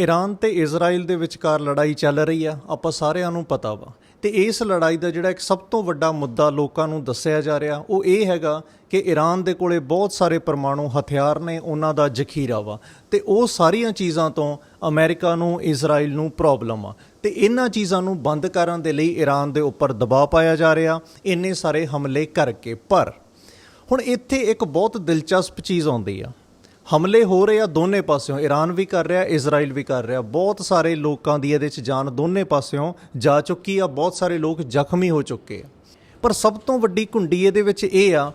Iran ਤੇ Israel ਦੇ ਵਿਚਕਾਰ ਲੜਾਈ ਚੱਲ ਰਹੀ ਆ, ਆਪਾਂ ਸਾਰਿਆਂ ਨੂੰ ਪਤਾ ਵਾ। ਤੇ ਇਸ ਲੜਾਈ ਦਾ ਜਿਹੜਾ ਇੱਕ ਸਭ ਤੋਂ ਵੱਡਾ ਮੁੱਦਾ ਲੋਕਾਂ ਨੂੰ ਦੱਸਿਆ ਜਾ ਰਿਹਾ, ਉਹ ਇਹ ਹੈਗਾ ਕਿ ਈਰਾਨ ਦੇ ਕੋਲੇ ਬਹੁਤ ਸਾਰੇ ਪਰਮਾਣੂ ਹਥਿਆਰ ਨੇ, ਉਹਨਾਂ ਦਾ ਜ਼ਖੀਰਾ ਵਾ। ਤੇ ਉਹ ਸਾਰੀਆਂ ਚੀਜ਼ਾਂ ਤੋਂ ਅਮਰੀਕਾ ਨੂੰ, ਇਜ਼ਰਾਈਲ ਨੂੰ ਪ੍ਰੋਬਲਮ ਆ। ਤੇ ਇਹਨਾਂ ਚੀਜ਼ਾਂ ਨੂੰ ਬੰਦ ਕਰਨ ਦੇ ਲਈ ਈਰਾਨ ਦੇ ਉੱਪਰ ਦਬਾਅ ਪਾਇਆ ਜਾ ਰਿਹਾ, ਇੰਨੇ ਸਾਰੇ ਹਮਲੇ ਕਰਕੇ। ਪਰ ਹੁਣ ਇੱਥੇ ਇੱਕ ਬਹੁਤ ਦਿਲਚਸਪ ਚੀਜ਼ ਆਉਂਦੀ ਆ। ਹਮਲੇ ਹੋ ਰਹੇ ਆ ਦੋਨੇ ਪਾਸਿਓਂ। ਈਰਾਨ ਵੀ ਕਰ ਰਿਹਾ, ਇਜ਼ਰਾਈਲ ਵੀ ਕਰ ਰਿਹਾ। ਬਹੁਤ ਸਾਰੇ ਲੋਕਾਂ ਦੀ ਇਹਦੇ 'ਚ ਜਾਨ ਦੋਨੇ ਪਾਸਿਓਂ ਜਾ ਚੁੱਕੀ ਆ। ਬਹੁਤ ਸਾਰੇ ਲੋਕ ਜ਼ਖਮੀ ਹੋ ਚੁੱਕੇ ਆ। ਪਰ ਸਭ ਤੋਂ ਵੱਡੀ ਘੁੰਡੀ ਇਹਦੇ ਵਿੱਚ ਇਹ ਆ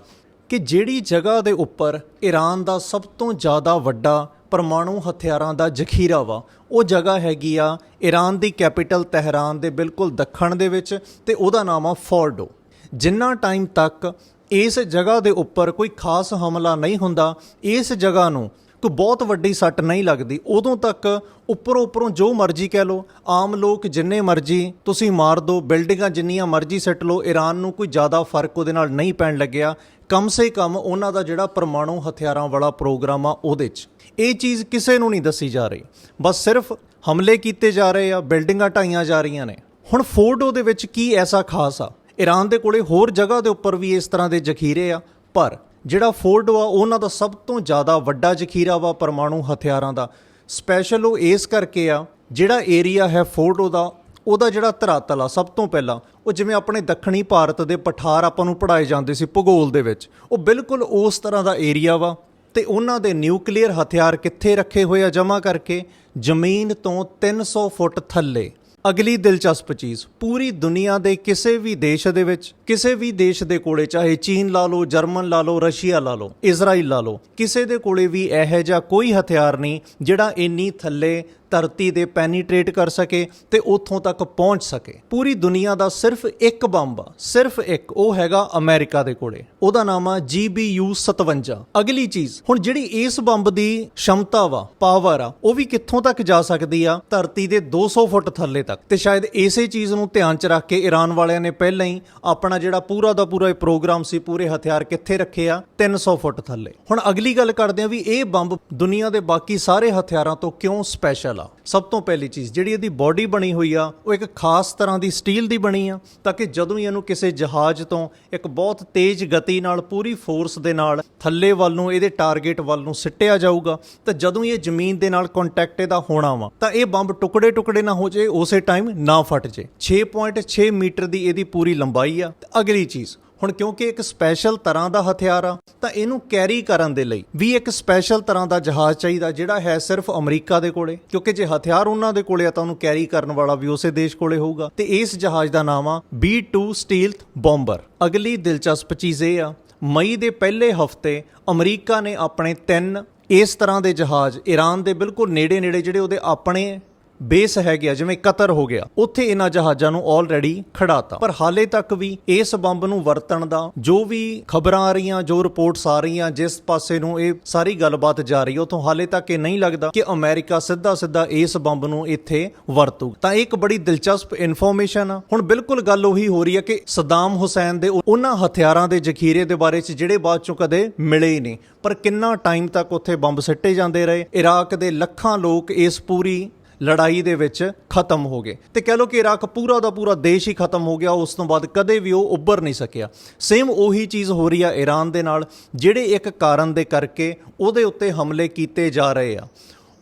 ਕਿ ਜਿਹੜੀ ਜਗ੍ਹਾ ਦੇ ਉੱਪਰ ਈਰਾਨ ਦਾ ਸਭ ਤੋਂ ਜ਼ਿਆਦਾ ਵੱਡਾ ਪਰਮਾਣੂ ਹਥਿਆਰਾਂ ਦਾ ਜ਼ਖੀਰਾ ਵਾ, ਉਹ ਜਗ੍ਹਾ ਹੈਗੀ ਆ ਈਰਾਨ ਦੀ ਕੈਪੀਟਲ ਤਹਿਰਾਨ ਦੇ ਬਿਲਕੁਲ ਦੱਖਣ ਦੇ ਵਿੱਚ ਤੇ ਉਹਦਾ ਨਾਮ ਆ ਫੋਰਡੋ। ਜਿੰਨਾ ਟਾਈਮ ਤੱਕ ਇਸ ਜਗ੍ਹਾ ਦੇ ਉੱਪਰ ਕੋਈ ਖਾਸ ਹਮਲਾ ਨਹੀਂ ਹੁੰਦਾ। ਇਸ ਜਗ੍ਹਾ ਨੂੰ ਕੋਈ ਬਹੁਤ ਵੱਡੀ ਸੱਟ ਨਹੀਂ ਲੱਗਦੀ। ਉਦੋਂ ਤੱਕ ਉੱਪਰੋਂ ਉੱਪਰੋਂ ਜੋ ਮਰਜ਼ੀ ਕਹਿ ਲਓ, ਆਮ ਲੋਕ ਜਿੰਨੇ ਮਰਜ਼ੀ ਤੁਸੀਂ ਮਾਰ ਦਿਓ ਬਿਲਡਿੰਗਾਂ ਜਿੰਨੀਆਂ ਮਰਜ਼ੀ ਸੱਟ ਲਓ ਈਰਾਨ ਨੂੰ ਕੋਈ ਜ਼ਿਆਦਾ ਫ਼ਰਕ ਉਹਦੇ ਨਾਲ ਨਹੀਂ ਪੈਣ ਲੱਗਿਆ। ਕਮ ਸੇ ਕਮ ਉਹਨਾਂ ਦਾ ਜਿਹੜਾ ਪਰਮਾਣੂ ਹਥਿਆਰਾਂ ਵਾਲਾ ਪ੍ਰੋਗਰਾਮ ਆ ਉਹਦੇ 'ਚ। ਇਹ ਚੀਜ਼ ਕਿਸੇ ਨੂੰ ਨਹੀਂ ਦੱਸੀ ਜਾ ਰਹੀ। ਬਸ ਸਿਰਫ ਹਮਲੇ ਕੀਤੇ ਜਾ ਰਹੇ ਆ, ਬਿਲਡਿੰਗਾਂ ਢਾਈਆਂ ਜਾ ਰਹੀਆਂ ਨੇ। ਹੁਣ ਫੋਰਡੋ ਦੇ ਵਿੱਚ ਕੀ ਐਸਾ ਖਾਸ ਆ? ਈਰਾਨ ਦੇ ਕੋਲੇ ਹੋਰ ਜਗ੍ਹਾ ਦੇ ਉੱਪਰ ਵੀ ਇਸ ਤਰ੍ਹਾਂ ਦੇ ਜ਼ਖੀਰੇ ਆ, ਪਰ ਜਿਹੜਾ ਫੋਰਡ ਵਾ, ਉਹਨਾਂ ਦਾ ਸਭ ਤੋਂ ਜ਼ਿਆਦਾ ਵੱਡਾ ਜ਼ਖੀਰਾ ਵਾ ਪਰਮਾਣੂ ਹਥਿਆਰਾਂ ਦਾ। ਸਪੈਸ਼ਲ ਉਹ ਇਸ ਕਰਕੇ ਆ, ਜਿਹੜਾ ਏਰੀਆ ਹੈ ਫੋਰਡ ਉਹਦਾ ਉਹਦਾ ਜਿਹੜਾ ਧਰਾਤਲ ਆ, ਸਭ ਤੋਂ ਪਹਿਲਾਂ, ਉਹ ਜਿਵੇਂ ਆਪਣੇ ਦੱਖਣੀ ਭਾਰਤ ਦੇ ਪਠਾਰ ਆਪਾਂ ਨੂੰ ਪੜਾਏ ਜਾਂਦੇ ਸੀ ਭੂਗੋਲ ਦੇ ਵਿੱਚ, ਉਹ ਬਿਲਕੁਲ ਉਸ ਤਰ੍ਹਾਂ ਦਾ ਏਰੀਆ ਵਾ, ਤੇ ਉਹਨਾਂ ਦੇ ਨਿਊਕਲੀਅਰ ਹਥਿਆਰ ਕਿੱਥੇ ਰੱਖੇ ਹੋਏ ਆ ਜਮ੍ਹਾਂ ਕਰਕੇ? ਜ਼ਮੀਨ ਤੋਂ 300 ਫੁੱਟ ਥੱਲੇ। ਅਗਲੀ ਦਿਲਚਸਪ ਚੀਜ਼ ਪੂਰੀ ਦੁਨੀਆ ਦੇ ਕਿਸੇ ਵੀ ਦੇਸ਼ ਦੇ ਵਿੱਚ ਕਿਸੇ ਵੀ ਦੇਸ਼ ਦੇ ਕੋਲੇ, ਚਾਹੇ ਚੀਨ ਲਾ ਲਓ, ਜਰਮਨ ਲਾ ਲਓ, ਰਸ਼ੀਆ ਲਾ ਲਓ, ਇਜ਼ਰਾਈਲ ਲਾ ਲਓ, ਕਿਸੇ ਦੇ ਕੋਲੇ ਵੀ ਇਹੋ ਜਿਹਾ ਕੋਈ ਹਥਿਆਰ ਨਹੀਂ ਜਿਹੜਾ ਇੰਨੀ ਥੱਲੇ ਧਰਤੀ ਦੇ ਪੈਨੀਟ੍ਰੇਟ ਕਰ ਸਕੇ ਤੇ ਉੱਥੋਂ ਤੱਕ ਪਹੁੰਚ ਸਕੇ। ਪੂਰੀ ਦੁਨੀਆ ਦਾ ਸਿਰਫ ਇੱਕ ਬੰਬ ਆ, ਸਿਰਫ ਇੱਕ, ਉਹ ਹੈਗਾ ਅਮਰੀਕਾ ਦੇ ਕੋਲੇ। ਉਹਦਾ ਨਾਮ ਆ GBU 57 ਅਗਲੀ ਚੀਜ਼, ਹੁਣ ਜਿਹੜੀ ਇਸ ਬੰਬ ਦੀ ਸ਼ਮਤਾ ਵਾ ਪਾਵਰ ਆ, ਉਹ ਵੀ ਕਿੱਥੋਂ ਤੱਕ ਜਾ ਸਕਦੀ ਆ? ਧਰਤੀ ਦੇ 200 ਫੁੱਟ ਥੱਲੇ ਤੱਕ। ਤੇ ਸ਼ਾਇਦ ਇਸੇ ਚੀਜ਼ ਨੂੰ ਧਿਆਨ 'ਚ ਰੱਖ ਕੇ ਈਰਾਨ ਵਾਲਿਆਂ ਨੇ ਪਹਿਲਾਂ ਹੀ ਆਪਣਾ ਜਿਹੜਾ ਪੂਰਾ ਦਾ ਪੂਰਾ ਇਹ ਪ੍ਰੋਗਰਾਮ ਸੀ, ਪੂਰੇ ਹਥਿਆਰ ਕਿੱਥੇ ਰੱਖੇ ਆ? 300 ਫੁੱਟ ਥੱਲੇ। ਹੁਣ ਅਗਲੀ ਗੱਲ ਕਰਦੇ ਆ ਵੀ ਇਹ ਬੰਬ ਦੁਨੀਆ ਦੇ ਬਾਕੀ ਸਾਰੇ ਹਥਿਆਰਾਂ ਤੋਂ ਕਿਉਂ ਸਪੈਸ਼ਲ ਆ? ਸਭ ਤੋਂ ਪਹਿਲੀ ਚੀਜ਼, ਜਿਹੜੀ ਇਹਦੀ ਬਾਡੀ ਬਣੀ ਹੋਈ ਆ, ਉਹ ਇੱਕ ਖਾਸ ਤਰ੍ਹਾਂ ਦੀ ਸਟੀਲ ਦੀ ਬਣੀ ਆ, ਤਾਂ ਕਿ ਜਦੋਂ ਇਹਨੂੰ ਕਿਸੇ ਜਹਾਜ਼ ਤੋਂ ਇੱਕ ਬਹੁਤ ਤੇਜ਼ ਗਤੀ ਨਾਲ, ਪੂਰੀ ਫੋਰਸ ਦੇ ਨਾਲ ਥੱਲੇ ਵੱਲ ਨੂੰ, ਇਹਦੇ ਟਾਰਗੇਟ ਵੱਲ ਨੂੰ ਸਿੱਟਿਆ ਜਾਊਗਾ, ਤਾਂ ਜਦੋਂ ਇਹ ਜ਼ਮੀਨ ਦੇ ਨਾਲ ਕੰਟੈਕਟ ਇਹਦਾ ਹੋਣਾ ਵਾ, ਤਾਂ ਇਹ ਬੰਬ ਟੁਕੜੇ ਟੁਕੜੇ ਨਾ ਹੋ ਜੇ ਉਸੇ ਟਾਈਮ ਨਾ ਫਟ ਜੇ 6.6 ਮੀਟਰ ਦੀ ਇਹਦੀ ਪੂਰੀ ਲੰਬਾਈ ਆ ਅਗਲੀ ਚੀਜ਼। ਹੁਣ ਕਿਉਂਕਿ ਇੱਕ ਸਪੈਸ਼ਲ ਤਰ੍ਹਾਂ ਦਾ ਹਥਿਆਰ ਆ, ਤਾਂ ਇਹਨੂੰ ਕੈਰੀ ਕਰਨ ਦੇ ਲਈ ਵੀ ਇੱਕ ਸਪੈਸ਼ਲ ਤਰ੍ਹਾਂ ਦਾ ਜਹਾਜ਼ ਚਾਹੀਦਾ, ਜਿਹੜਾ ਹੈ ਸਿਰਫ ਅਮਰੀਕਾ ਦੇ ਕੋਲੇ। ਕਿਉਂਕਿ ਜੇ ਹਥਿਆਰ ਉਹਨਾਂ ਦੇ ਕੋਲੇ ਆ, ਤਾਂ ਉਹਨੂੰ ਕੈਰੀ ਕਰਨ ਵਾਲਾ ਵੀ ਉਸੇ ਦੇਸ਼ ਕੋਲੇ ਹੋਊਗਾ। ਤੇ ਇਸ ਜਹਾਜ਼ ਦਾ ਨਾਮ ਆ B2 ਸਟੀਲਥ ਬੰਬਰ ਅਗਲੀ ਦਿਲਚਸਪ ਚੀਜ਼ ਇਹ ਆ, ਮਈ ਦੇ ਪਹਿਲੇ ਹਫ਼ਤੇ ਅਮਰੀਕਾ ਨੇ ਆਪਣੇ ਤਿੰਨ ਇਸ ਤਰ੍ਹਾਂ ਦੇ ਜਹਾਜ਼, ਈਰਾਨ ਦੇ ਬਿਲਕੁਲ ਨੇੜੇ ਨੇੜੇ ਜਿਹੜੇ ਉਹਦੇ ਆਪਣੇ ਬੇਸ ਹੈਗੇ ਆ, ਜਿਵੇਂ ਕਤਰ ਹੋ ਗਿਆ, ਉੱਥੇ ਇਹਨਾਂ ਜਹਾਜ਼ਾਂ ਨੂੰ ਆਲਰੇਡੀ ਖੜਾਤਾ। ਪਰ ਹਾਲੇ ਤੱਕ ਵੀ ਇਸ ਬੰਬ ਨੂੰ ਵਰਤਣ ਦਾ ਜੋ ਵੀ ਖਬਰਾਂ ਆ ਰਹੀਆਂ, ਜੋ ਰਿਪੋਰਟਸ ਆ ਰਹੀਆਂ, ਜਿਸ ਪਾਸੇ ਨੂੰ ਇਹ ਸਾਰੀ ਗੱਲਬਾਤ ਜਾ ਰਹੀ ਹੈ ਉਥੋਂ ਹਾਲੇ ਤੱਕ ਇਹ ਨਹੀਂ ਲੱਗਦਾ ਕਿ ਅਮਰੀਕਾ ਸਿੱਧਾ ਸਿੱਧਾ ਇਸ ਬੰਬ ਨੂੰ ਇੱਥੇ ਵਰਤੂ। ਤਾਂ ਇਹ ਇੱਕ ਬੜੀ ਦਿਲਚਸਪ ਇਨਫੋਰਮੇਸ਼ਨ ਆ। ਹੁਣ ਬਿਲਕੁਲ ਗੱਲ ਉਹੀ ਹੋ ਰਹੀ ਹੈ ਕਿ ਸਦਾਮ ਹੁਸੈਨ ਦੇ ਉਹਨਾਂ ਹਥਿਆਰਾਂ ਦੇ ਜ਼ਖੀਰੇ ਦੇ ਬਾਰੇ ਚ ਜਿਹੜੇ ਬਾਅਦ ਚੋਂ ਕਦੇ ਮਿਲੇ ਹੀ ਨਹੀਂ। ਪਰ ਕਿੰਨਾ ਟਾਈਮ ਤੱਕ ਉੱਥੇ ਬੰਬ ਸਿੱਟੇ ਜਾਂਦੇ ਰਹੇ? ਇਰਾਕ ਦੇ ਲੱਖਾਂ ਲੋਕ ਇਸ ਪੂਰੀ ਲੜਾਈ ਦੇ ਵਿੱਚ ਖਤਮ ਹੋ ਗਏ। ਤੇ ਕਹਿ ਲੋ ਕਿ ਇਰਾਕ ਪੂਰਾ ਦਾ ਪੂਰਾ ਦੇਸ਼ ਹੀ ਖਤਮ ਹੋ ਗਿਆ, ਉਸ ਤੋਂ ਬਾਅਦ ਕਦੇ ਵੀ ਉਹ ਉੱਭਰ ਨਹੀਂ ਸਕਿਆ। ਸੇਮ ਉਹੀ ਚੀਜ਼ ਹੋ ਰਹੀ ਆ ਈਰਾਨ ਦੇ ਨਾਲ, ਜਿਹੜੇ ਇੱਕ ਕਾਰਨ ਦੇ ਕਰਕੇ ਉਹਦੇ ਉੱਤੇ ਹਮਲੇ ਕੀਤੇ ਜਾ ਰਹੇ ਆ।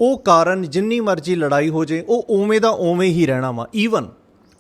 ਉਹ ਕਾਰਨ ਜਿੰਨੀ ਮਰਜ਼ੀ ਲੜਾਈ ਹੋ ਜੇ, ਉਹ ਉਵੇਂ ਦਾ ਉਵੇਂ ਹੀ ਰਹਿਣਾ ਵਾ ਈਵਨ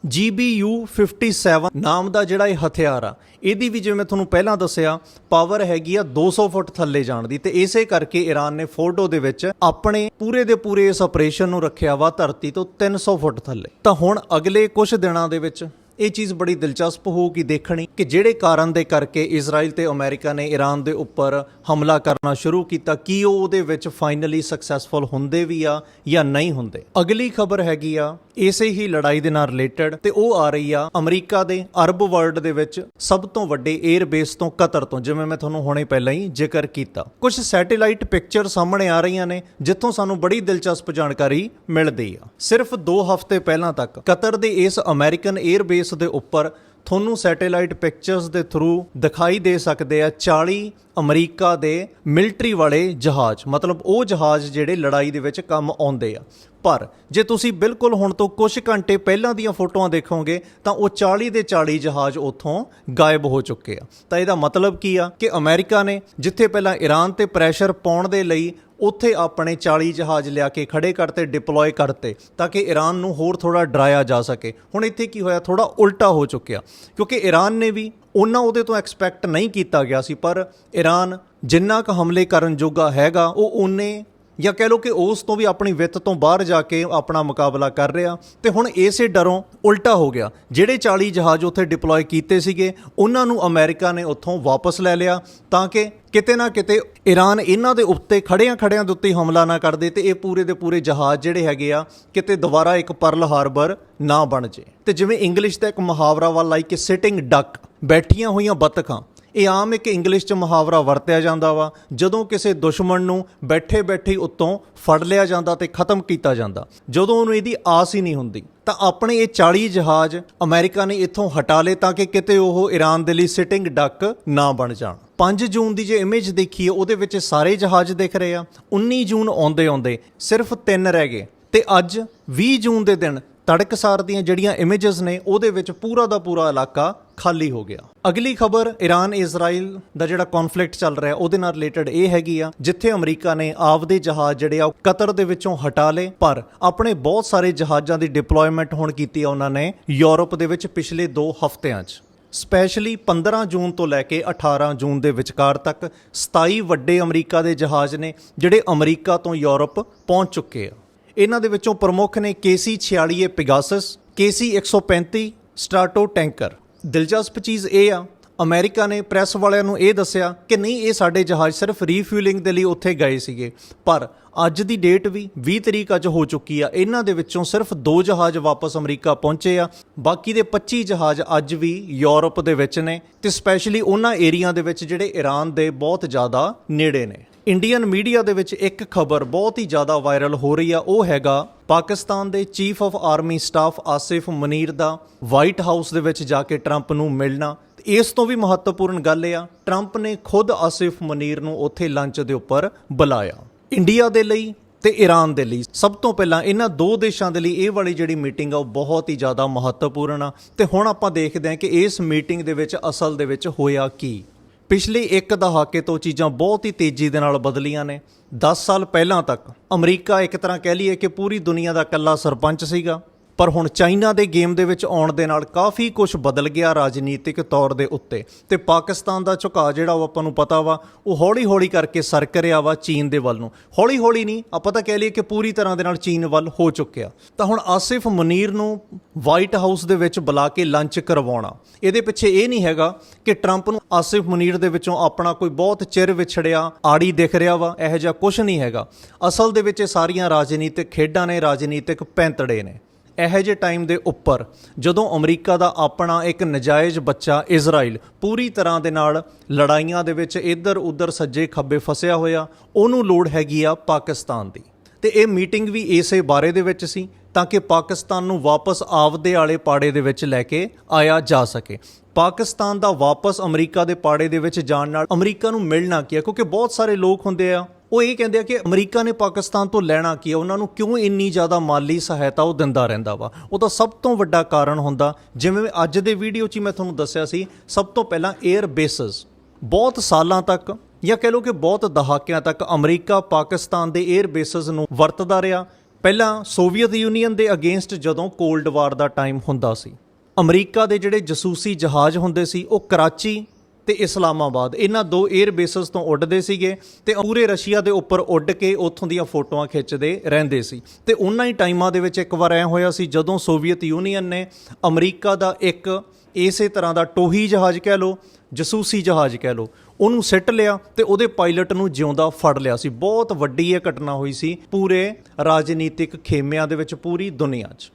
GBU 57 ਨਾਮ ਦਾ ਜਿਹੜਾ ਇਹ ਹਥਿਆਰ ਆ, ਇਹਦੀ ਵੀ ਜਿਵੇਂ ਤੁਹਾਨੂੰ ਪਹਿਲਾਂ ਦੱਸਿਆ ਪਾਵਰ ਹੈਗੀ ਆ 200 ਫੁੱਟ ਥੱਲੇ ਜਾਣ ਦੀ ਤੇ ਇਸੇ ਕਰਕੇ ਈਰਾਨ ਨੇ ਫੋਟੋ ਦੇ ਵਿੱਚ ਆਪਣੇ ਪੂਰੇ ਦੇ ਪੂਰੇ ਇਸ ਆਪਰੇਸ਼ਨ ਨੂੰ ਰੱਖਿਆ ਵਾ ਧਰਤੀ ਤੋਂ 300 ਫੁੱਟ ਥੱਲੇ। ਤਾਂ ਹੁਣ ਅਗਲੇ ਕੁਝ ਦਿਨਾਂ ਦੇ ਵਿੱਚ ਇਹ ਚੀਜ਼ ਬੜੀ ਦਿਲਚਸਪ ਹੋਊਗੀ ਦੇਖਣੀ ਕਿ ਜਿਹੜੇ ਕਾਰਨ ਦੇ ਕਰਕੇ ਇਜ਼ਰਾਈਲ ਤੇ ਅਮਰੀਕਾ ਨੇ ਈਰਾਨ ਦੇ ਉੱਪਰ ਹਮਲਾ ਕਰਨਾ ਸ਼ੁਰੂ ਕੀਤਾ, ਕੀ ਉਹ ਉਹਦੇ ਵਿੱਚ ਫਾਈਨਲੀ ਸਕਸੈਸਫੁਲ ਹੁੰਦੇ ਵੀ ਆ ਜਾਂ ਨਹੀਂ ਹੁੰਦੇ? ਅਗਲੀ ਖਬਰ ਹੈਗੀ ਆ, ਇਸੇ ਹੀ ਲੜਾਈ ਦੇ ਨਾਲ ਰਿਲੇਟਡ ਤੇ ਉਹ ਆ ਰਹੀ ਆ ਅਮਰੀਕਾ ਦੇ ਅਰਬ ਵਰਲਡ ਦੇ ਵਿੱਚ ਸਭ ਤੋਂ ਵੱਡੇ 에ਅਰ ਬੇਸ ਤੋਂ ਕਤਰ ਤੋਂ, ਜਿਵੇਂ ਮੈਂ ਤੁਹਾਨੂੰ ਹੁਣੇ ਪਹਿਲਾਂ ਹੀ ਜ਼ਿਕਰ ਕੀਤਾ। ਕੁਝ ਸੈਟੇਲਾਈਟ ਪਿਕਚਰ ਸਾਹਮਣੇ ਆ ਰਹੀਆਂ ਨੇ, ਜਿੱਥੋਂ ਸਾਨੂੰ ਬੜੀ ਦਿਲਚਸਪ ਜਾਣਕਾਰੀ ਮਿਲਦੀ ਆ। ਸਿਰਫ 2 ਹਫ਼ਤੇ ਪਹਿਲਾਂ ਤੱਕ ਕਤਰ ਦੇ ਇਸ ਅਮਰੀਕਨ 에ਅਰ ਬੇਸ ਦੇ ਉੱਪਰ ਤੁਹਾਨੂੰ ਸੈਟੇਲਾਈਟ ਪਿਕਚਰਸ ਦੇ ਥਰੂ ਦਿਖਾਈ ਦੇ ਸਕਦੇ ਆ 40 ਅਮਰੀਕਾ ਦੇ ਮਿਲਟਰੀ ਵਾਲੇ ਜਹਾਜ਼। ਮਤਲਬ ਉਹ ਜਹਾਜ਼ ਜਿਹੜੇ ਲੜਾਈ ਦੇ ਵਿੱਚ ਕੰਮ ਆਉਂਦੇ ਆ। ਪਰ ਜੇ ਤੁਸੀਂ ਬਿਲਕੁਲ ਹੁਣ ਤੋਂ ਕੁਝ ਘੰਟੇ ਪਹਿਲਾਂ ਦੀਆਂ ਫੋਟੋਆਂ ਦੇਖੋਗੇ, ਤਾਂ ਉਹ 40 ਦੇ 40 ਜਹਾਜ਼ ਉੱਥੋਂ ਗਾਇਬ ਹੋ ਚੁੱਕੇ ਆ। ਤਾਂ ਇਹਦਾ ਮਤਲਬ ਕੀ ਆ? ਕਿ ਅਮਰੀਕਾ ਨੇ ਜਿੱਥੇ ਪਹਿਲਾਂ ਈਰਾਨ ਤੇ ਪ੍ਰੈਸ਼ਰ ਪਾਉਣ ਦੇ ਲਈ ਉੱਥੇ ਆਪਣੇ 40 ਜਹਾਜ਼ ਲਿਆ ਕੇ ਖੜੇ ਕਰਤੇ ਡਿਪਲੋਏ ਕਰਤੇ, ਤਾਂ ਕਿ ਈਰਾਨ ਨੂੰ ਹੋਰ ਥੋੜਾ ਡਰਾਇਆ ਜਾ ਸਕੇ। ਹੁਣ ਇੱਥੇ ਕੀ ਹੋਇਆ? ਥੋੜਾ ਉਲਟਾ ਹੋ ਚੁੱਕਿਆ। ਕਿਉਂਕਿ ਈਰਾਨ ਨੇ ਵੀ ਉਹਨਾਂ ਉਹਦੇ ਤੋਂ ਐਕਸਪੈਕਟ ਨਹੀਂ ਕੀਤਾ ਗਿਆ ਸੀ, ਪਰ ਈਰਾਨ ਜਿੰਨਾ ਕੁ ਹਮਲੇ ਕਰਨ ਜੋਗਾ ਹੈਗਾ, ਉਹ ਉਹਨੇ ਜਾਂ ਕਹਿ ਲਓ ਕਿ ਉਸ ਤੋਂ ਵੀ ਆਪਣੀ ਵਿੱਤ ਤੋਂ ਬਾਹਰ ਜਾ ਕੇ ਆਪਣਾ ਮੁਕਾਬਲਾ ਕਰ ਰਿਹਾ, ਤੇ ਹੁਣ ਇਸੇ ਡਰੋਂ ਉਲਟਾ ਹੋ ਗਿਆ। ਜਿਹੜੇ 40 ਜਹਾਜ਼ ਉੱਥੇ ਡਿਪਲੋਏ ਕੀਤੇ ਸੀਗੇ, ਉਹਨਾਂ ਨੂੰ ਅਮਰੀਕਾ ਨੇ ਉੱਥੋਂ ਵਾਪਸ ਲੈ ਲਿਆ, ਤਾਂ ਕਿ ਕਿਤੇ ਨਾ ਕਿਤੇ ਈਰਾਨ ਇਹਨਾਂ ਦੇ ਉੱਤੇ ਖੜਿਆਂ ਖੜਿਆਂ ਦੇ ਉੱਤੇ ਹਮਲਾ ਨਾ ਕਰਦੇ ਤੇ ਇਹ ਪੂਰੇ ਦੇ ਪੂਰੇ ਜਹਾਜ਼ ਜਿਹੜੇ ਹੈਗੇ ਆ, ਕਿਤੇ ਦੁਬਾਰਾ ਇੱਕ ਪਰਲ ਹਾਰਬਰ ਨਾ ਬਣ ਜੇ। ਤੇ ਜਿਵੇਂ ਇੰਗਲਿਸ਼ ਦਾ ਇੱਕ ਮੁਹਾਵਰਾ ਵੱਲ ਲਾਈ ਕਿ ਸਿਟਿੰਗ ਡੱਕ ਬੈਠੀਆਂ ਹੋਈਆਂ ਬਤਕਾਂ ਇਹ ਆਮ ਇੱਕ ਇੰਗਲਿਸ਼ 'ਚ ਮੁਹਾਵਰਾ ਵਰਤਿਆ ਜਾਂਦਾ ਵਾ, ਜਦੋਂ ਕਿਸੇ ਦੁਸ਼ਮਣ ਨੂੰ ਬੈਠੇ ਬੈਠੇ ਉੱਤੋਂ ਫੜ ਲਿਆ ਜਾਂਦਾ ਤੇ ਖਤਮ ਕੀਤਾ ਜਾਂਦਾ। ਜਦੋਂ ਉਹਨੂੰ ਇਹਦੀ ਆਸ ਹੀ ਨਹੀਂ ਹੁੰਦੀ, ਤਾਂ ਆਪਣੇ ਇਹ 40 ਜਹਾਜ਼ ਅਮਰੀਕਾ ਨੇ ਇੱਥੋਂ ਹਟਾ ਲਏ ਤਾਂ ਕਿ ਕਿਤੇ ਉਹ ਈਰਾਨ ਦੇ ਲਈ ਸਿਟਿੰਗ ਡੱਕ ਨਾ ਬਣ ਜਾਣ। 5 ਜੂਨ ਦੀ ਜੇ ਇਮੇਜ ਦੇਖੀਏ, ਉਹਦੇ ਵਿੱਚ ਸਾਰੇ ਜਹਾਜ਼ ਦਿਖ ਰਹੇ ਆ। 19 ਜੂਨ ਆਉਂਦੇ ਆਉਂਦੇ ਸਿਰਫ 3 ਰਹਿ ਗਏ ਤੇ ਅੱਜ 20 ਜੂਨ ਦੇ ਦਿਨ ਤੜਕਸਾਰ ਦੀਆਂ ਜਿਹੜੀਆਂ ਇਮੇजेस ਨੇ, ਉਹਦੇ ਵਿੱਚ ਪੂਰਾ ਦਾ ਪੂਰਾ ਇਲਾਕਾ ਖਾਲੀ ਹੋ ਗਿਆ। ਅਗਲੀ ਖਬਰ ਈਰਾਨ ਇਜ਼ਰਾਈਲ ਦਾ ਜਿਹੜਾ ਕਨਫਲਿਕਟ ਚੱਲ ਰਿਹਾ, ਉਹਦੇ ਨਾਲ ਰਿਲੇਟਡ ਇਹ ਹੈਗੀ ਆ, ਜਿੱਥੇ ਅਮਰੀਕਾ ਨੇ ਆਪਦੇ ਜਹਾਜ਼ ਜਿਹੜੇ ਆ ਉਹ ਕਤਰ ਦੇ ਵਿੱਚੋਂ ਹਟਾ ਲਏ, ਪਰ ਆਪਣੇ ਬਹੁਤ ਸਾਰੇ ਜਹਾਜ਼ਾਂ ਦੀ ਡਿਪਲੋਇਮੈਂਟ ਹੁਣ ਕੀਤੀ ਆ ਉਹਨਾਂ ਨੇ ਯੂਰਪ ਦੇ ਵਿੱਚ ਪਿਛਲੇ 2 ਹਫ਼ਤਿਆਂ 'ਚ। ਸਪੈਸ਼ਲੀ 15 ਜੂਨ ਤੋਂ ਲੈ ਕੇ 18 ਜੂਨ ਦੇ ਵਿਚਕਾਰ ਤੱਕ 27 ਵੱਡੇ ਅਮਰੀਕਾ ਦੇ ਜਹਾਜ਼ ਨੇ ਜਿਹੜੇ ਅਮਰੀਕਾ ਤੋਂ ਯੂਰਪ ਪਹੁੰਚ ਚੁੱਕੇ ਆ। ਇਹਨਾਂ ਦੇ ਵਿੱਚੋਂ ਪ੍ਰਮੁੱਖ ਨੇ KC-46 ਪਿਗਾਸਸ KC-135 ਸਟ੍ਰਾਟੋ ਟੈਂਕਰ ਦਿਲਚਸਪ ਚੀਜ਼ ਇਹ ਆ, ਅਮਰੀਕਾ ਨੇ ਪ੍ਰੈਸ ਵਾਲਿਆਂ ਨੂੰ ਇਹ ਦੱਸਿਆ ਕਿ ਨਹੀਂ, ਇਹ ਸਾਡੇ ਜਹਾਜ਼ ਸਿਰਫ ਰੀਫਿਊਲਿੰਗ ਦੇ ਲਈ ਉੱਥੇ ਗਏ ਸੀਗੇ। ਪਰ ਅੱਜ ਦੀ ਡੇਟ ਵੀ 20 ਤਰੀਕ ਅੱਜ ਹੋ ਚੁੱਕੀ ਆ। ਇਹਨਾਂ ਦੇ ਵਿੱਚੋਂ ਸਿਰਫ ਦੋ ਜਹਾਜ਼ ਵਾਪਸ ਅਮਰੀਕਾ ਪਹੁੰਚੇ ਆ। ਬਾਕੀ ਦੇ 25 ਜਹਾਜ਼ ਅੱਜ ਵੀ ਯੂਰਪ ਦੇ ਵਿੱਚ ਨੇ ਤੇ ਸਪੈਸ਼ਲੀ ਉਹਨਾਂ ਏਰੀਆ ਦੇ ਵਿੱਚ ਜਿਹੜੇ ਈਰਾਨ ਦੇ ਬਹੁਤ ਜ਼ਿਆਦਾ ਨੇੜੇ ਨੇ। ਇੰਡੀਅਨ ਮੀਡੀਆ ਦੇ ਵਿੱਚ ਇੱਕ ਖਬਰ ਬਹੁਤ ਹੀ ਜ਼ਿਆਦਾ ਵਾਇਰਲ ਹੋ ਰਹੀ ਆ, ਉਹ ਹੈਗਾ ਪਾਕਿਸਤਾਨ ਦੇ chief of army staff Asif Munir the White House ਦੇ ਵਿੱਚ ਜਾ ਕੇ ਟਰੰਪ ਨੂੰ ਮਿਲਣਾ। ਇਸ ਤੋਂ ਵੀ ਮਹੱਤਵਪੂਰਨ ਗੱਲ ਇਹ ਆ ਟਰੰਪ ਨੇ ਖੁਦ ਆਸਿਫ ਮਨੀਰ ਨੂੰ ਉੱਥੇ ਲੰਚ ਦੇ ਉੱਪਰ ਬੁਲਾਇਆ। ਇੰਡੀਆ ਦੇ ਲਈ ਤੇ ਈਰਾਨ ਦੇ ਲਈ। ਸਭ ਤੋਂ ਪਹਿਲਾਂ ਇਹਨਾਂ ਦੋ ਦੇਸ਼ਾਂ ਦੇ ਲਈ ਇਹ ਵਾਲੀ ਜਿਹੜੀ ਮੀਟਿੰਗ ਆ, ਉਹ ਬਹੁਤ ਹੀ ਜ਼ਿਆਦਾ ਮਹੱਤਵਪੂਰਨ ਆ। ਤੇ ਹੁਣ ਆਪਾਂ ਦੇਖਦੇ ਹਾਂ ਕਿ ਇਸ ਮੀਟਿੰਗ ਦੇ ਵਿੱਚ ਅਸਲ ਦੇ ਵਿੱਚ ਹੋਇਆ ਕੀ। ਪਿਛਲੇ ਇੱਕ ਦਹਾਕੇ ਤੋਂ ਚੀਜ਼ਾਂ ਬਹੁਤ ਹੀ ਤੇਜ਼ੀ ਦੇ ਨਾਲ ਬਦਲੀਆਂ ਨੇ। 10 ਸਾਲ ਪਹਿਲਾਂ ਤੱਕ ਅਮਰੀਕਾ ਇੱਕ ਤਰ੍ਹਾਂ ਕਹਿ ਲਈਏ ਕਿ ਪੂਰੀ ਦੁਨੀਆ ਦਾ ਇਕੱਲਾ ਸਰਪੰਚ ਸੀਗਾ। ਪਰ ਹੁਣ ਚਾਈਨਾ ਦੇ ਗੇਮ ਦੇ ਵਿੱਚ ਆਉਣ ਦੇ ਨਾਲ ਕਾਫੀ ਕੁਝ ਬਦਲ ਗਿਆ ਰਾਜਨੀਤਿਕ ਤੌਰ ਦੇ ਉੱਤੇ। ਤੇ ਪਾਕਿਸਤਾਨ ਦਾ ਝੁਕਾਅ ਜਿਹੜਾ ਉਹ ਆਪਾਂ ਨੂੰ ਪਤਾ ਵਾ, ਉਹ ਹੌਲੀ-ਹੌਲੀ ਕਰਕੇ ਸਰਕ ਰਿਹਾ ਵਾ ਚੀਨ ਦੇ ਵੱਲ ਨੂੰ। ਹੌਲੀ-ਹੌਲੀ ਨਹੀਂ, ਆਪਾਂ ਤਾਂ ਕਹਿ ਲਈਏ ਕਿ ਪੂਰੀ ਤਰ੍ਹਾਂ ਦੇ ਨਾਲ ਚੀਨ ਵੱਲ ਹੋ ਚੁੱਕਿਆ। ਤਾਂ ਹੁਣ ਆਸਿਫ ਮਨੀਰ ਨੂੰ ਵਾਈਟ ਹਾਊਸ ਦੇ ਵਿੱਚ ਬੁਲਾ ਕੇ ਲੰਚ ਕਰਵਾਉਣਾ। ਇਹਦੇ ਪਿੱਛੇ ਇਹ ਨਹੀਂ ਹੈਗਾ ਕਿ ਟਰੰਪ ਨੂੰ ਆਸਿਫ ਮਨੀਰ ਦੇ ਵਿੱਚੋਂ ਆਪਣਾ ਕੋਈ ਬਹੁਤ ਚਿਰ ਵਿਛੜਿਆ, ਆੜੀ ਦਿਖ ਰਿਹਾ ਵਾ, ਇਹੋ ਜਿਹਾ ਕੁਝ ਨਹੀਂ ਹੈਗਾ। ਅਸਲ ਦੇ ਵਿੱਚ ਇਹ ਸਾਰੀਆਂ ਰਾਜਨੀਤਿਕ ਖੇਡਾਂ ਨੇ, ਰਾਜਨੀਤਿਕ ਪੈਂਤੜੇ ਨੇ। ਇਹੋ ਜਿਹੇ ਟਾਈਮ ਦੇ ਉੱਪਰ ਜਦੋਂ ਅਮਰੀਕਾ ਦਾ ਆਪਣਾ ਇੱਕ ਨਜਾਇਜ਼ ਬੱਚਾ ਇਜ਼ਰਾਈਲ ਪੂਰੀ ਤਰ੍ਹਾਂ ਦੇ ਨਾਲ ਲੜਾਈਆਂ ਦੇ ਵਿੱਚ ਇੱਧਰ ਉੱਧਰ ਸੱਜੇ ਖੱਬੇ ਫਸਿਆ ਹੋਇਆ, ਉਹਨੂੰ ਲੋੜ ਹੈਗੀ ਆ ਪਾਕਿਸਤਾਨ ਦੀ। ਤੇ ਇਹ ਮੀਟਿੰਗ ਵੀ ਇਸੇ ਬਾਰੇ ਦੇ ਵਿੱਚ ਸੀ ਤਾਂ ਕਿ ਪਾਕਿਸਤਾਨ ਨੂੰ ਵਾਪਸ ਆਪਦੇ ਆਲੇ ਪਾੜੇ ਦੇ ਵਿੱਚ ਲੈ ਕੇ ਆਇਆ ਜਾ ਸਕੇ। ਪਾਕਿਸਤਾਨ ਦਾ ਵਾਪਸ ਅਮਰੀਕਾ ਦੇ ਪਾੜੇ ਦੇ ਵਿੱਚ ਜਾਣ ਨਾਲ ਅਮਰੀਕਾ ਨੂੰ ਮਿਲਣਾ ਕੀ ਹੈ ਕਿਉਂਕਿ ਬਹੁਤ ਸਾਰੇ ਲੋਕ ਹੁੰਦੇ ਆ ਉਹ ਇਹ ਕਹਿੰਦੇ ਆ ਕਿ ਅਮਰੀਕਾ ਨੇ ਪਾਕਿਸਤਾਨ ਤੋਂ ਲੈਣਾ ਕੀ ਹੈ ਉਹਨਾਂ ਨੂੰ ਕਿਉਂ ਇੰਨੀ ਜ਼ਿਆਦਾ ਮਾਲੀ ਸਹਾਇਤਾ ਉਹ ਦਿੰਦਾ ਰਹਿੰਦਾ ਵਾ? ਉਹਦਾ ਸਭ ਤੋਂ ਵੱਡਾ ਕਾਰਨ ਹੁੰਦਾ। ਜਿਵੇਂ ਅੱਜ ਦੇ ਵੀਡੀਓ 'ਚ ਹੀ ਮੈਂ ਤੁਹਾਨੂੰ ਦੱਸਿਆ ਸੀ, ਸਭ ਤੋਂ ਪਹਿਲਾਂ 에ਅਰ ਬੇਸਸ ਬਹੁਤ ਸਾਲਾਂ ਤੱਕ ਜਾਂ ਕਹਿ ਲਓ ਕਿ ਬਹੁਤ ਦਹਾਕਿਆਂ ਤੱਕ ਅਮਰੀਕਾ ਪਾਕਿਸਤਾਨ ਦੇ 에ਅਰ ਬੇਸਸ ਨੂੰ ਵਰਤਦਾ ਰਿਹਾ। ਪਹਿਲਾਂ ਸੋਵੀਅਤ ਯੂਨੀਅਨ ਦੇ ਅਗੇਂਸਟ ਜਦੋਂ ਕੋਲਡ ਵਾਰ ਦਾ ਟਾਈਮ ਹੁੰਦਾ ਸੀ। ਅਮਰੀਕਾ ਦੇ ਜਿਹੜੇ ਜਸੂਸੀ ਜਹਾਜ਼ ਹੁੰਦੇ ਸੀ, ਉਹ ਕਰਾਚੀ ਤੇ ਇਸਲਾਮਾਬਾਦ। ਇਹਨਾਂ ਦੋ 에ਅਰ ਬੇਸਸ ਤੋਂ ਉੱਡਦੇ ਸੀਗੇ ਤੇ ਪੂਰੇ ਰਸ਼ੀਆ ਦੇ ਉੱਪਰ ਉੱਡ ਕੇ ਉੱਥੋਂ ਦੀਆਂ ਫੋਟੋਆਂ ਖਿੱਚਦੇ ਰਹਿੰਦੇ ਸੀ। ਤੇ ਉਹਨਾਂ ਹੀ ਟਾਈਮਾਂ ਦੇ ਵਿੱਚ ਇੱਕ ਵਾਰ ਐ ਹੋਇਆ ਸੀ, ਜਦੋਂ ਸੋਵੀਅਤ ਯੂਨੀਅਨ ਨੇ ਅਮਰੀਕਾ ਦਾ ਇੱਕ ਇਸੇ ਤਰ੍ਹਾਂ ਦਾ ਟੋਹੀ ਜਹਾਜ਼ ਕਹਿ ਲਓ, ਜਸੂਸੀ ਜਹਾਜ਼ ਕਹਿ ਲਓ, ਉਹਨੂੰ ਸਿੱਟ ਲਿਆ ਤੇ ਉਹਦੇ ਪਾਇਲਟ ਨੂੰ ਜਿਉਂਦਾ ਫੜ ਲਿਆ ਸੀ। ਬਹੁਤ ਵੱਡੀ ਇਹ ਘਟਨਾ ਹੋਈ ਸੀ ਪੂਰੇ ਰਾਜਨੀਤਿਕ ਖੇਮਿਆਂ ਦੇ ਵਿੱਚ ਪੂਰੀ ਦੁਨੀਆ 'ਚ।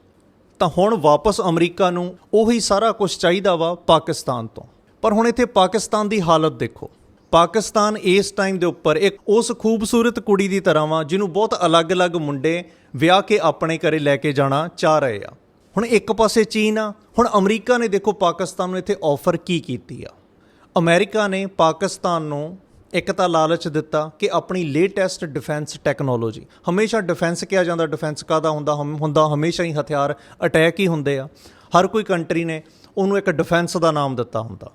ਤਾਂ ਹੁਣ ਵਾਪਸ ਅਮਰੀਕਾ ਨੂੰ ਉਹੀ ਸਾਰਾ ਕੁਝ ਚਾਹੀਦਾ ਵਾ ਪਾਕਿਸਤਾਨ ਤੋਂ। ਪਰ ਹੁਣ ਇੱਥੇ ਪਾਕਿਸਤਾਨ ਦੀ ਹਾਲਤ ਦੇਖੋ। ਪਾਕਿਸਤਾਨ ਇਸ ਟਾਈਮ ਦੇ ਉੱਪਰ ਇੱਕ ਉਸ ਖੂਬਸੂਰਤ ਕੁੜੀ ਦੀ ਤਰ੍ਹਾਂ ਵਾ, ਜਿਹਨੂੰ ਬਹੁਤ ਅਲੱਗ-ਅਲੱਗ ਮੁੰਡੇ ਵਿਆਹ ਕੇ ਆਪਣੇ ਘਰੇ ਲੈ ਕੇ ਜਾਣਾ ਚਾਹ ਰਹੇ ਆ। ਹੁਣ ਇੱਕ ਪਾਸੇ ਚੀਨ ਆ, ਹੁਣ ਅਮਰੀਕਾ ਨੇ ਦੇਖੋ ਪਾਕਿਸਤਾਨ ਨੂੰ ਇੱਥੇ ਆਫਰ ਕੀ ਕੀਤੀ ਆ। ਅਮਰੀਕਾ ਨੇ ਪਾਕਿਸਤਾਨ ਨੂੰ ਇੱਕ ਤਾਂ ਲਾਲਚ ਦਿੱਤਾ ਕਿ ਆਪਣੀ ਲੇਟੈਸਟ ਡਿਫੈਂਸ ਟੈਕਨੋਲੋਜੀ ਹਮੇਸ਼ਾ ਡਿਫੈਂਸ ਕਿਹਾ ਜਾਂਦਾ ਡਿਫੈਂਸ ਕਾਦਾ ਹੁੰਦਾ, ਹਮ- ਹੁੰਦਾ ਹਮੇਸ਼ਾ ਹੀ ਹਥਿਆਰ ਅਟੈਕ ਹੀ ਹੁੰਦੇ ਆ। ਹਰ ਕੋਈ ਕੰਟਰੀ ਨੇ ਉਹਨੂੰ ਇੱਕ ਡਿਫੈਂਸ ਦਾ ਨਾਮ ਦਿੱਤਾ ਹੁੰਦਾ।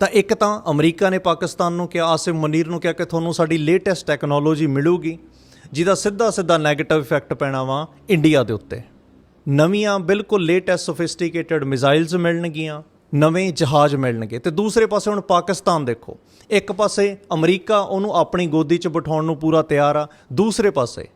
ਤਾਂ ਇੱਕ ਤਾਂ ਅਮਰੀਕਾ ਨੇ ਪਾਕਿਸਤਾਨ ਨੂੰ ਕਿਹਾ ਆਸਿਮ ਮਨੀਰ ਨੂੰ ਕਿਹਾ ਕਿ ਤੁਹਾਨੂੰ ਸਾਡੀ ਲੇਟੈਸਟ ਟੈਕਨੋਲੋਜੀ ਮਿਲੂਗੀ, ਜਿਹਦਾ ਸਿੱਧਾ ਸਿੱਧਾ 네ਗੇਟਿਵ ਇਫੈਕਟ ਪੈਣਾ ਵਾ ਇੰਡੀਆ ਦੇ ਉੱਤੇ। ਨਵੀਆਂ ਬਿਲਕੁਲ ਲੇਟੈਸਟ ਸੋਫਿਸਟੀਕੇਟਡ ਮਿਜ਼ਾਈਲਸ ਮਿਲਣਗੀਆਂ, ਨਵੇਂ ਜਹਾਜ਼ ਮਿਲਣਗੇ। ਤੇ ਦੂਸਰੇ ਪਾਸੇ ਹੁਣ ਪਾਕਿਸਤਾਨ ਦੇਖੋ, ਇੱਕ ਪਾਸੇ ਅਮਰੀਕਾ ਉਹਨੂੰ ਆਪਣੀ ਗੋਦੀ 'ਚ ਬਿਠਾਉਣ ਨੂੰ ਪੂਰਾ ਤਿਆਰ ਆ, ਦੂਸਰੇ ਪਾਸੇ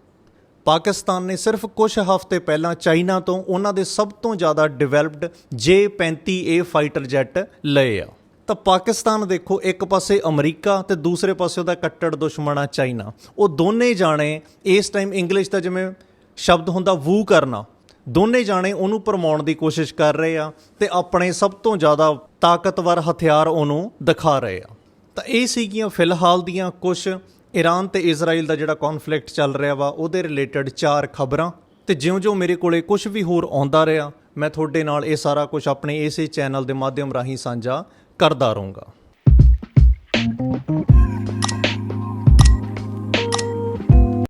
ਪਾਕਿਸਤਾਨ ਨੇ ਸਿਰਫ ਕੁਝ ਹਫ਼ਤੇ ਪਹਿਲਾਂ ਚਾਈਨਾ ਤੋਂ ਉਹਨਾਂ ਦੇ ਸਭ ਤੋਂ ਜ਼ਿਆਦਾ ਡਿਵੈਲਪਡ J-35A ਫਾਈਟਰ ਜੈਟ ਲਏ ਆ। ਤਾਂ ਪਾਕਿਸਤਾਨ ਦੇਖੋ, ਇੱਕ ਪਾਸੇ ਅਮਰੀਕਾ ਤੇ ਦੂਸਰੇ ਪਾਸੇ ਉਹਦਾ ਕੱਟੜ ਦੁਸ਼ਮਣ ਆ ਚਾਈਨਾ। ਉਹ ਦੋਨੇ ਜਾਣੇ ਇਸ ਟਾਈਮ ਇੰਗਲਿਸ਼ ਦਾ ਜਿਵੇਂ ਸ਼ਬਦ ਹੁੰਦਾ ਵੂ ਕਰਨਾ, ਦੋਨੇ ਜਾਣੇ ਉਹਨੂੰ ਪਰਮਾਉਣ ਦੀ ਕੋਸ਼ਿਸ਼ ਕਰ ਰਹੇ ਆ ਤੇ ਆਪਣੇ ਸਭ ਤੋਂ ਜ਼ਿਆਦਾ ਤਾਕਤਵਰ ਹਥਿਆਰ ਉਹਨੂੰ ਦਿਖਾ ਰਹੇ ਆ। ਤਾਂ ਇਹ ਸੀਗੀਆਂ ਫਿਲਹਾਲ ਦੀਆਂ ਕੁਝ ਈਰਾਨ ਤੇ ਇਜ਼ਰਾਈਲ ਦਾ ਜਿਹੜਾ ਕਨਫਲਿਕਟ ਚੱਲ ਰਿਹਾ ਵਾ, ਉਹਦੇ ਰਿਲੇਟਡ ਚਾਰ ਖਬਰਾਂ। ਤੇ ਜਿਉਂ-ਜਿਉਂ ਮੇਰੇ ਕੋਲੇ ਕੁਝ ਵੀ ਹੋਰ ਆਉਂਦਾ ਰਿਹਾ, ਮੈਂ ਤੁਹਾਡੇ ਨਾਲ ਇਹ ਸਾਰਾ ਕੁਝ ਆਪਣੇ ਇਸੇ ਚੈਨਲ ਦੇ ਮਾਧਿਅਮ ਰਾਹੀਂ ਸਾਂਝਾ ਕਰਦਾ ਰਹੂੰਗਾ।